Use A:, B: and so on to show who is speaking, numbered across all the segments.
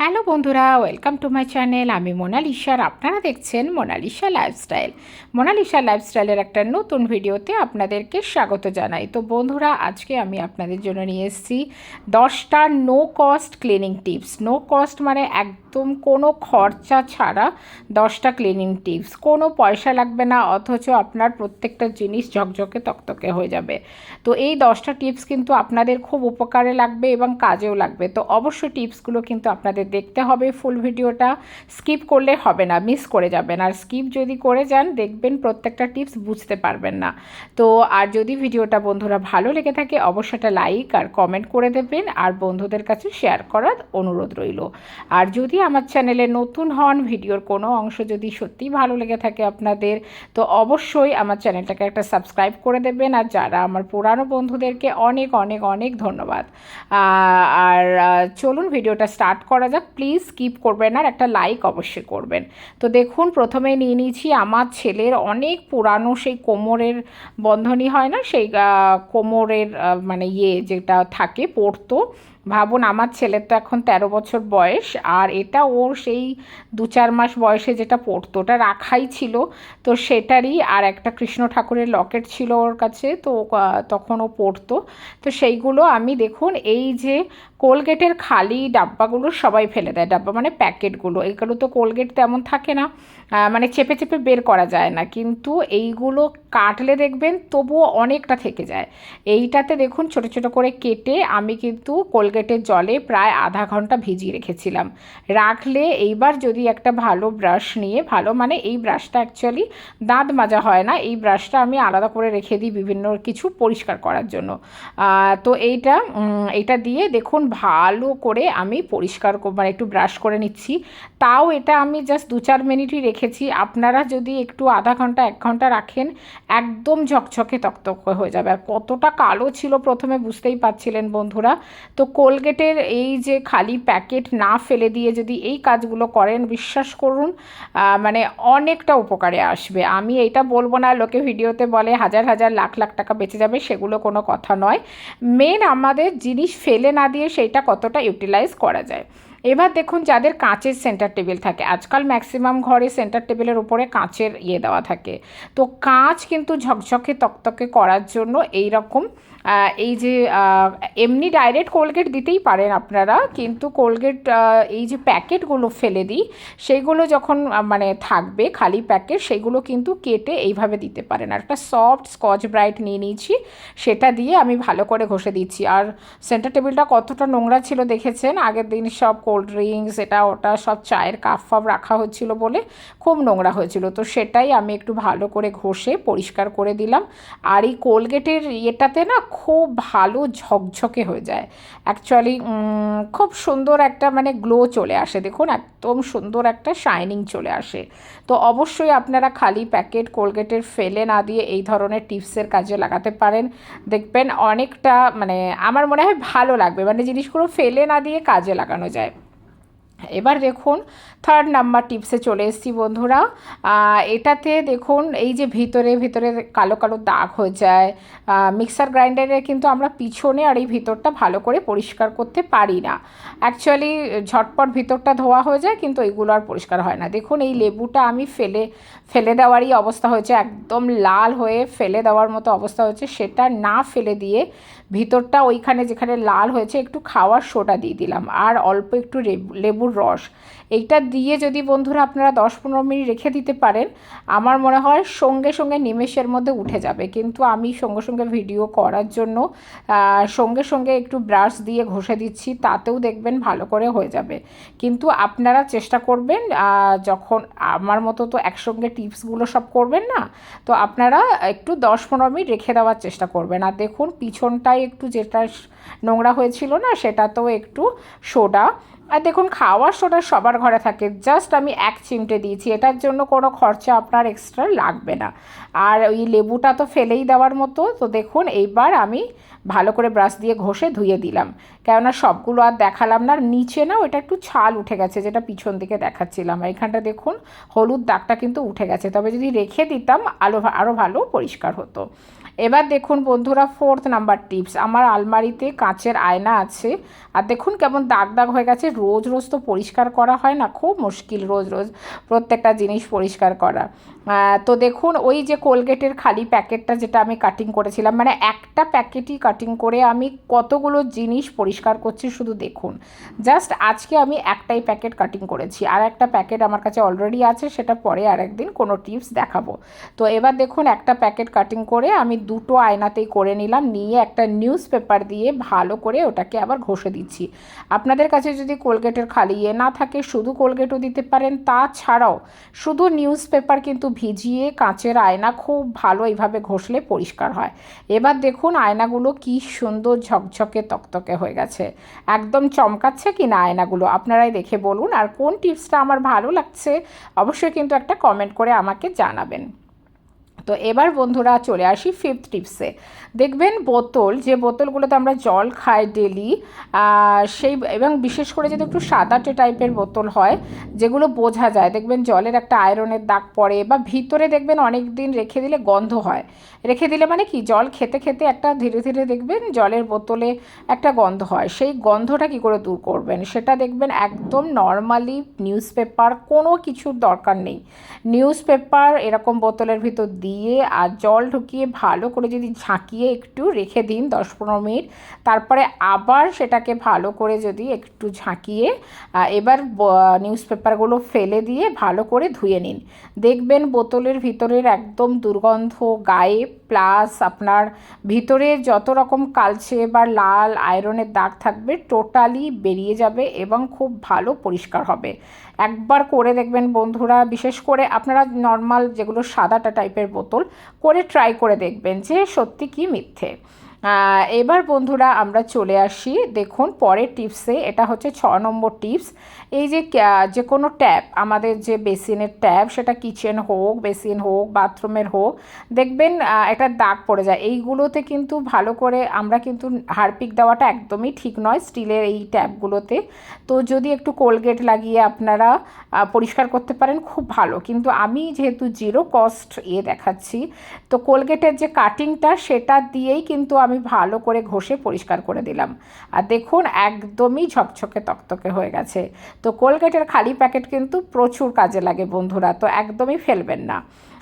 A: Hello বন্ধুরা, welcome to my channel. আমি মোনালিসার আপনারা দেখছেন মোনালিসা লাইফস্টাইল। মোনালিসা লাইফস্টাইলের একটা নতুন ভিডিওতে আপনাদেরকে স্বাগত জানাই। তো বন্ধুরা, আজকে আমি আপনাদের জন্য নিয়ে এসেছি দশটা no cost cleaning tips no cost মানে একদম কোনো খরচা ছাড়া দশটা ক্লিনিং টিপস কোনো পয়সা লাগবে না, অথচ আপনার প্রত্যেকটা জিনিস ঝকঝকে তকতকে হয়ে যাবে। তো এই দশটা টিপস কিন্তু আপনাদের খুব উপকারে লাগবে এবং কাজেও লাগবে। তো অবশ্যই টিপসগুলো কিন্তু আপনাদের দেখতে হবে ফুল ভিডিওটা স্কিপ করলে হবে না মিস করে যাবেন। আর স্কিপ যদি করে যান, দেখবেন প্রত্যেকটা টিপস বুঝতে পারবেন না। তো আর যদি ভিডিওটা বন্ধুরা ভালো লেগে থাকে, অবশ্যই একটা লাইক আর কমেন্ট করে দেবেন, আর বন্ধুদের কাছে শেয়ার করার অনুরোধ রইল। আর যদি আমার চ্যানেলে নতুন হন, ভিডিওর কোনো অংশ যদি সত্যিই ভালো লেগে থাকে আপনাদের, তো অবশ্যই আমার চ্যানেলটাকে একটা সাবস্ক্রাইব করে দেবেন। আর যারা আমার পুরানো বন্ধুদেরকে অনেক অনেক অনেক ধন্যবাদ। আর চলুন ভিডিওটা স্টার্ট করা যাক। প্লিজ স্কিপ করবেন আর একটা লাইক অবশ্যই করবেন। তো দেখুন, প্রথমে নিয়ে নিয়েছি আমার ছেলের অনেক পুরানো সেই কোমরের বন্ধনী হয় না? সেই কোমরের মানে ইয়ে যেটা থাকে পড়তো ভাবুন আমার ছেলের তো এখন তেরো বছর বয়স, আর এটা ওর সেই দু চার মাস বয়সে যেটা পড়তো, ওটা রাখাই ছিল। তো সেটারই আর একটা কৃষ্ণ ঠাকুরের লকেট ছিল ওর কাছে, তো তখন ও পড়তো। তো সেইগুলো আমি দেখুন, এই যে কোলগেটের খালি ডাব্বাগুলো সবাই ফেলে দেয়, ডাব্বা মানে প্যাকেটগুলো। এগুলো তো কোলগেট তেমন থাকে না মানে চেপে চেপে বের করা যায় না। কিন্তু এইগুলো কাটলে দেখবেন তবুও অনেকটা থেকে যায়। এইটাতে দেখুন ছোট ছোট করে কেটে আমি কিন্তু কোলগেটের জলে প্রায় আধা ঘণ্টা ভিজিয়ে রেখেছিলাম। রাখলে এইবার যদি একটা ভালো ব্রাশ নিয়ে, ভালো মানে এই ব্রাশটা অ্যাকচুয়ালি দাঁত মাজা হয় না, এই ব্রাশটা আমি আলাদা করে রেখে দিই বিভিন্ন কিছু পরিষ্কার করার জন্য। তো এইটা এটা দিয়ে দেখুন ভালো করে আমি পরিষ্কার কর- মানে একটু ব্রাশ করে নিচ্ছি। তাও এটা আমি জাস্ট দু চার মিনিটই রেখেছি। আপনারা যদি একটু আধা ঘণ্টা, এক ঘণ্টা রাখেন, একদম ঝকঝকে তকতকে হয়ে যাবে। আর কতটা কালো ছিল প্রথমে বুঝতেই পারছিলেন বন্ধুরা। তো কোলগেটের এই যে খালি প্যাকেট না ফেলে দিয়ে যদি এই কাজগুলো করেন, বিশ্বাস করুন মানে অনেকটা উপকারে আসবে। আমি এটা বলব না, লোকে ভিডিওতে বলে হাজার হাজার লাখ লাখ টাকা বেঁচে যাবে, সেগুলো কোনো কথা নয়। মেন আমাদের জিনিস ফেলে না দিয়ে সেইটা কতটা ইউটিলাইজ করা যায়। এবার দেখুন যাদের কাঁচের সেন্টার টেবিল থাকে। আজকাল ম্যাক্সিমাম ঘরে সেন্টার টেবিলের উপরে কাঁচের ইয়ে দেওয়া থাকে। তো কাঁচ কিন্তু ঝকঝকে, তকতকে করার জন্য এই রকম এই যে এমনি ডাইরেক্ট কোলগেট দিতেই পারেন আপনারা। কিন্তু কোলগেট এই যে প্যাকেটগুলো ফেলে দিই সেইগুলো যখন মানে থাকবে খালি প্যাকেট সেগুলো কিন্তু কেটে এইভাবে দিতে পারেন। আর একটা সফট স্কচ ব্রাইট নিয়ে নিয়েছি, সেটা দিয়ে আমি ভালো করে ঘষে দিচ্ছি। আর সেন্টার টেবিলটা কতটা নোংরা ছিল দেখেছেন? আগের দিন সব কোল্ড ড্রিঙ্কস এটা, ওটা, সব চায়ের কাপ ফাপ রাখা হচ্ছিল বলে খুব নোংরা হয়েছিল। তো সেটাই আমি একটু ভালো করে ঘষে পরিষ্কার করে দিলাম। আর এই কোলগেটের ইয়েটাতে না খুব ভালো ঝকঝকে হয়ে যায়। অ্যাকচুয়ালি খুব সুন্দর একটা মানে গ্লো চলে আসে। দেখুন, একদম সুন্দর একটা শাইনিং চলে আসে। তো অবশ্যই আপনারা খালি প্যাকেট কোলগেটের ফেলে না দিয়ে এই ধরনের টিপসের কাজে লাগাতে পারেন। দেখবেন অনেকটা মানে আমার মনে হয় ভালো লাগবে। মানে জিনিসগুলো ফেলে না দিয়ে কাজে লাগানো যায়। এবার দেখুন থার্ড নাম্বার টিপসে চলে এসেছি বন্ধুরা। এটাতে দেখুন, এই যে ভিতরে ভিতরে কালো কালো দাগ হয়ে যায়। মিক্সার গ্রাইন্ডারে কিন্তু আমরা পিছনে আর এই ভিতরটা ভালো করে পরিষ্কার করতে পারি না। অ্যাকচুয়ালি ঝটপট ভিতরটা ধোয়া হয়ে যায়, কিন্তু এইগুলো আর পরিষ্কার হয় না। দেখুন, এই লেবুটা আমি ফেলে ফেলে দেওয়ারই অবস্থা হয়েছে। একদম লাল হয়ে ফেলে দেওয়ার মতো অবস্থা হয়েছে। সেটা না ফেলে দিয়ে ভিতরটা ওইখানে যেখানে লাল হয়েছে, একটু খাওয়ার সোডা দিয়ে দিলাম। আর অল্প একটু লেবু- লেবুর রস। এইটা দিয়ে যদি বন্ধুরা আপনারা দশ পনেরো মিনিট রেখে দিতে পারেন, আমার মনে হয় সঙ্গে সঙ্গে নিমেষের মধ্যে উঠে যাবে। কিন্তু আমি সঙ্গে সঙ্গে ভিডিও করার জন্য সঙ্গে সঙ্গে একটু ব্রাশ দিয়ে ঘষে দিচ্ছি, তাতেও দেখবেন ভালো করে হয়ে যাবে। কিন্তু আপনারা চেষ্টা করবেন যখন আমার মতো তো একসঙ্গে টিপসগুলো সব করবেন না, তো আপনারা একটু দশ পনেরো মিনিট রেখে দেওয়ার চেষ্টা করবেন। আর দেখুন, পিছনটায় একটু যেটা নোংরা হয়েছিল না সেটা তো একটু সোডা আর দেখুন, খাওয়ার সোডা সবার ঘরে থাকে। জাস্ট আমি এক চিমটে দিয়েছি। এটার জন্য কোনো খরচা আপনার এক্সট্রা লাগবে না। আর ওই লেবুটা তো ফেলেই দেওয়ার মতো। তো দেখুন, এইবার আমি ভালো করে ব্রাশ দিয়ে ঘষে ধুয়ে দিলাম। কেননা সবগুলো আর দেখালাম না। আর নিচে না ওটা একটু ছাল উঠে গেছে, যেটা পিছন দিকে দেখাচ্ছিলাম। এখানটা দেখুন, হলুদ দাগটা কিন্তু উঠে গেছে। তবে যদি রেখে দিতাম, আলো আরও ভালো পরিষ্কার হতো। এবার দেখুন বন্ধুরা ফোর্থ নাম্বার টিপস আমার আলমারিতে কাঁচের আয়না আছে। আর দেখুন কেমন দাগ দাগ হয়ে গেছে। রোজ রোজ তো পরিষ্কার করা হয় না, খুব মুশকিল রোজ রোজ প্রত্যেকটা জিনিস পরিষ্কার করা। তো দেখুন, ওই যে কোলগেটের খালি প্যাকেটটা যেটা আমি কাটিং করেছিলাম মানে একটা প্যাকেটই কাটিং করে আমি কতগুলো জিনিস পরিষ্কার করছি শুধু দেখুন। জাস্ট আজকে আমি একটাই প্যাকেট কাটিং করেছি, আর একটা প্যাকেট আমার কাছে অলরেডি আছে, সেটা পরে আর একদিন কোনো টিপস দেখাবো। তো এবার দেখুন, একটা প্যাকেট কাটিং করে আমি দুটো আয়নাতেই করে নিলাম, নিয়ে একটা নিউজ পেপার দিয়ে ভালো করে ওটাকে আবার ঘষে দিচ্ছি। আপনাদের কাছে যদি কোলগেটের খালি ইয়ে না থাকে, শুধু কোলগেটও দিতে পারেন, তাছাড়াও শুধু নিউজ পেপার কিন্তু ভিজিয়ে কাঁচের আয়না খুব ভালো এইভাবে ঘষলে পরিষ্কার হয়। এবার দেখুন আয়নাগুলো কি সুন্দর ঝকঝকে তকতকে হয়ে গেছে। একদম চমকাচ্ছে কি না আয়নাগুলো? আপনারাই দেখে বলুন। আর কোন টিপসটা আমার ভালো লাগছে, অবশ্যই কিন্তু একটা কমেন্ট করে আমাকে জানাবেন। তো এবার বন্ধুরা চলে আসি ফিফথ টিপসে দেখবেন বোতল, যে বোতলগুলোতে আমরা জল খাই ডেলি সেই, এবং বিশেষ করে যদি একটু সাদাটে টাইপের বোতল হয়, যেগুলো বোঝা যায়, দেখবেন জলের একটা আয়রনের দাগ পড়ে, বা ভিতরে দেখবেন অনেক দিন রেখে দিলে গন্ধ হয়। রেখে দিলে মানে কি? জল খেতে খেতে একটা ধীরে ধীরে দেখবেন জলের বোতলে একটা গন্ধ হয়। সেই গন্ধটা কি করে দূর করবেন? সেটা দেখবেন একদম নর্মালি নিউজ পেপার কোনো কিছুর দরকার নেই। নিউজ পেপার এরকম বোতলের ভিতর দিয়ে আর জল ঢুকিয়ে ভালো করে যদি ঝাঁকিয়ে একটু রেখে দিন দশ পনেরো মিনিট, তারপরে আবার সেটাকে ভালো করে যদি একটু ঝাঁকিয়ে এবার নিউজ পেপারগুলো ফেলে দিয়ে ভালো করে ধুয়ে নিন। দেখবেন বোতলের ভিতরের একদম দুর্গন্ধ গায়ে প্লাস আপনার ভিতরে যত রকম কালচে বা লাল আয়রনের দাগ থাকবে টোটালি বেরিয়ে যাবে এবং খুব ভালো পরিষ্কার হবে। একবার করে দেখবেন বন্ধুরা, বিশেষ করে আপনারা নর্মাল যেগুলো সাদাটা টাইপের বোতল, করে ট্রাই করে দেখবেন যে সত্যি কি মিথ্যে। এবার বন্ধুরা আমরা চলে আসি। দেখুন, পরের টিপসে এটা হচ্ছে ছ নম্বর টিপস এই যে যে কোনো ট্যাপ আমাদের যে বেসিনের ট্যাপ সেটা কিচেন হোক বেসিন হোক বাথরুমের হোক, দেখবেন এটা দাগ পড়ে যায়। এইগুলোতে কিন্তু ভালো করে আমরা কিন্তু হারপিক দেওয়াটা একদমই ঠিক নয় স্টিলের এই ট্যাপগুলোতে তো যদি একটু কোলগেট লাগিয়ে আপনারা পরিষ্কার করতে পারেন, খুব ভালো। কিন্তু আমি যেহেতু জিরো কস্ট ইয়ে দেখাচ্ছি, তো কোলগেটের যে কাটিংটা সেটা দিয়েই কিন্তু আমি ভালো করে ঘষে পরিষ্কার করে দিলাম। আর দেখুন, একদমই ঝকঝকে তকতকে হয়ে গেছে। তো কোলগেটের খালি প্যাকেট কিন্তু প্রচুর কাজে লাগে বন্ধুরা, তো একদমই ফেলবেন না।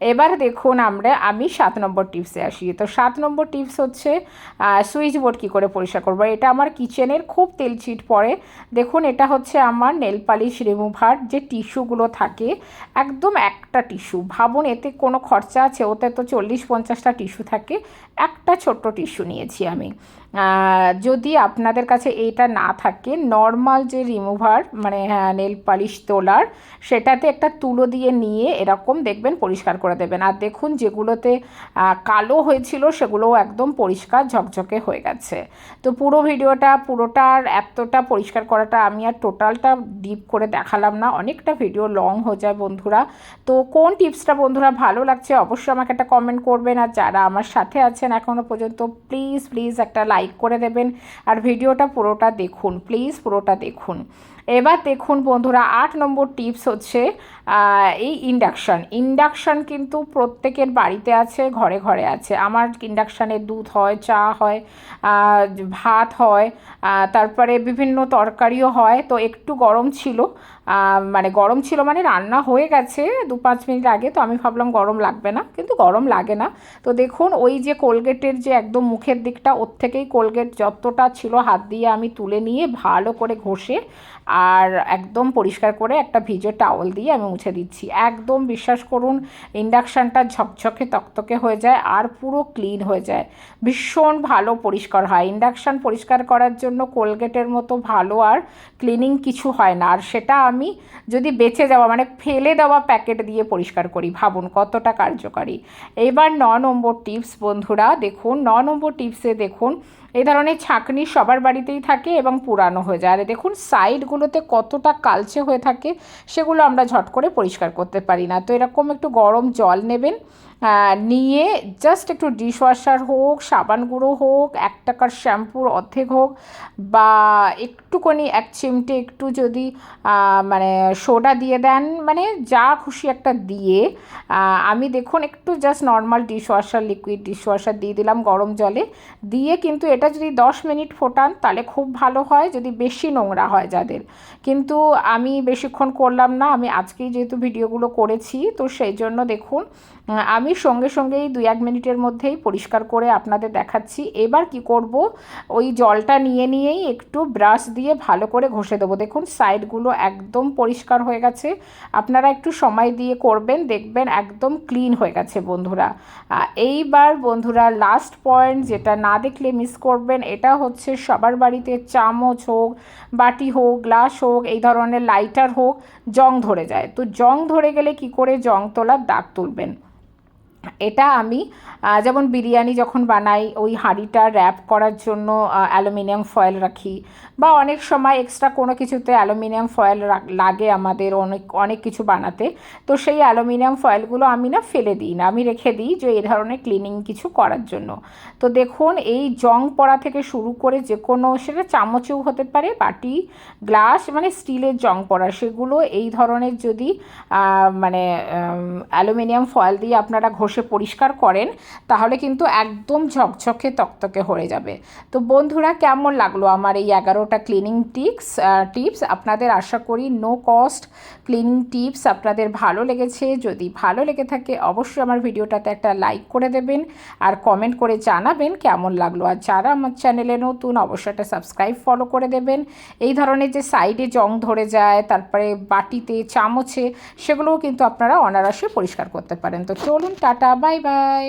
A: এবার দেখুন আমরা, আমি সাত নম্বর টিপসে আসি। তো সাত নম্বর টিপস হচ্ছে সুইচ বোর্ড কী করে পরিষ্কার করব? এটা আমার কিচেনের খুব তেল ছিট পড়ে। দেখুন, এটা হচ্ছে আমার নেল পালিশ রিমুভার যে টিস্যুগুলো থাকে, একদম একটা টিস্যু ভাবুন, এতে কোনো খরচা আছে? ওতে তো চল্লিশ পঞ্চাশটা টিস্যু থাকে। একটা ছোট্ট টিস্যু নিয়েছি আমি। যদি আপনাদের কাছে এইটা না থাকে নর্মাল যে রিমুভার মানে নেল পালিশ তোলার, সেটাতে একটা তুলো দিয়ে নিয়ে এরকম দেখবেন পরিষ্কার করে দেবেন। আর দেখুন, যেগুলোতে কালো হয়েছিল, সেগুলোও একদম পরিষ্কার ঝকঝকে হয়ে গেছে। তো পুরো ভিডিওটা পুরোটার এতটা পরিষ্কার করাটা আমি আর টোটালটা ডিপ করে দেখালাম না। অনেকটা ভিডিও লং হয়ে যায় বন্ধুরা। তো কোন টিপসটা বন্ধুরা ভালো লাগছে, অবশ্যই আমাকে একটা কমেন্ট করবেন। আর যারা আমার সাথে আছেন এখনও পর্যন্ত প্লিজ প্লিজ একটা লাইক করে দেবেন আর ভিডিওটা পুরোটা দেখুন প্লিজ পুরোটা দেখুন। এবার দেখুন বন্ধুরা, আট নম্বর টিপস হচ্ছে এই ইন্ডাকশান ইন্ডাকশান কিন্তু প্রত্যেকের বাড়িতে আছে, ঘরে ঘরে আছে। আমার ইন্ডাকশানে দুধ হয়, চা হয় ভাত হয় তারপরে বিভিন্ন তরকারিও হয়। তো একটু গরম ছিল মানে গরম ছিল মানে রান্না হয়ে গেছে দু পাঁচ মিনিট আগে, তো আমি ভাবলাম গরম লাগবে না, কিন্তু গরম লাগে না। তো দেখুন, ওই যে কোলগেটের যে একদম মুখের দিকটা, ওর থেকেই কোলগেট যতটা ছিল হাত দিয়ে আমি তুলে নিয়ে ভালো করে ঘষে আর একদম পরিষ্কার করে একটা ভিজে টাওয়াল দিয়ে আমি মুছে দিচ্ছি। একদম বিশ্বাস করুন ইন্ডাকশানটা ঝকঝকে, তকতকে হয়ে যায় আর পুরো ক্লিন হয়ে যায়। ভীষণ ভালো পরিষ্কার হয়। ইন্ডাকশান পরিষ্কার করার জন্য কোলগেটের মতো ভালো আর ক্লিনিং কিছু হয় না। আর সেটা আমি যদি বেঁচে যাওয়া মানে ফেলে দেওয়া প্যাকেট দিয়ে পরিষ্কার করি, ভাবুন কতটা কার্যকারী। এবার ন নম্বর টিপস বন্ধুরা, দেখুন, ন নম্বর টিপসে দেখুন এই ধরনের ছাঁকনি সবার বাড়িতেই থাকে এবং পুরানো হয়ে যায়। আর দেখুন, সাইডগুলোতে কতটা কালচে হয়ে থাকে, সেগুলো আমরা ঝট করে পরিষ্কার করতে পারি না। তো এরকম একটু গরম জল নেবেন নিয়ে জাস্ট একটু ডিশওয়াশার হোক, সাবান গুঁড়ো হোক, এক টাকার শ্যাম্পুর অর্ধেক হোক, বা একটুখানি এক চিমটে একটু যদি মানে সোডা দিয়ে দেন মানে যা খুশি একটা দিয়ে আমি দেখুন একটু just normal dishwasher liquid dishwasher দিয়ে দিলাম গরম জলে, দিয়ে কিন্তু এটা যদি দশ মিনিট ফোটান, তাহলে খুব ভালো হয়, যদি বেশি নোংরা হয় যাদের। কিন্তু আমি বেশিক্ষণ করলাম না, আমি আজকেই যেহেতু ভিডিওগুলো করেছি, তো সেই জন্য দেখুন আমি সঙ্গে সঙ্গেই দুই এক মিনিটের মধ্যেই পরিষ্কার করে আপনাদের দেখাচ্ছি। এবার কি করব? ওই জলটা নিয়ে নিয়েই একটু ব্রাশ দিয়ে ভালো করে ঘষে দেবো। দেখুন, সাইডগুলো একদম পরিষ্কার হয়ে গেছে। আপনারা একটু সময় দিয়ে করবেন, দেখবেন একদম ক্লিন হয়ে গেছে বন্ধুরা। এইবার বন্ধুরা লাস্ট পয়েন্ট যেটা না দেখলে মিস করবেন, এটা হচ্ছে সবার বাড়িতে চামচ হোক, বাটি হোক গ্লাস হোক, এই ধরনের লাইটার হোক, জং ধরে যায়। তো জং ধরে গেলে কি করে জং তোলার দাগ তুলবেন? এটা আমি যেমন বিরিয়ানি যখন বানাই, ওই হাঁড়িটা র্যাপ করার জন্য অ্যালুমিনিয়াম ফয়েল রাখি বা অনেক সময় এক্সট্রা কোনো কিছুতে অ্যালুমিনিয়াম ফয়েল লাগে আমাদের অনেক অনেক কিছু বানাতে। তো সেই অ্যালুমিনিয়াম ফয়েলগুলো আমি না ফেলে দিই না, আমি রেখে দিই যে এই ধরনের ক্লিনিং কিছু করার জন্য। তো দেখুন, এই জং পড়া থেকে শুরু করে যে কোনো, সেটা চামচেও হতে পারে, বাটি গ্লাস মানে স্টিলের জং পড়া, সেগুলো এই ধরনের যদি মানে অ্যালুমিনিয়াম ফয়েল দিয়ে আপনারা ঘষে পরিষ্কার করেন, তাহলে কিন্তু একদম ঝকঝকে তকতকে হয়ে যাবে। তো বন্ধুরা, কেমন লাগল আমার এই এগারোটা ক্লিনিং টিপস টিপস আপনাদের আশা করি নো কস্ট ক্লিনিং টিপস আপনাদের ভালো লেগেছে। যদি ভালো লেগে থাকে, অবশ্যই আমার ভিডিওটাতে একটা লাইক করে দেবেন আর কমেন্ট করে জানাবেন কেমন লাগল। আর যারা আমার চ্যানেলে নতুন, অবশ্যই একটা সাবস্ক্রাইব ফলো করে দেবেন। এই ধরনের যে সাইডে জং ধরে যায়, তারপরে বাটিতে চামচে, সেগুলোও কিন্তু আপনারা অনারাসে পরিষ্কার করতে পারেন। তো চলুন টাটা বাই বাই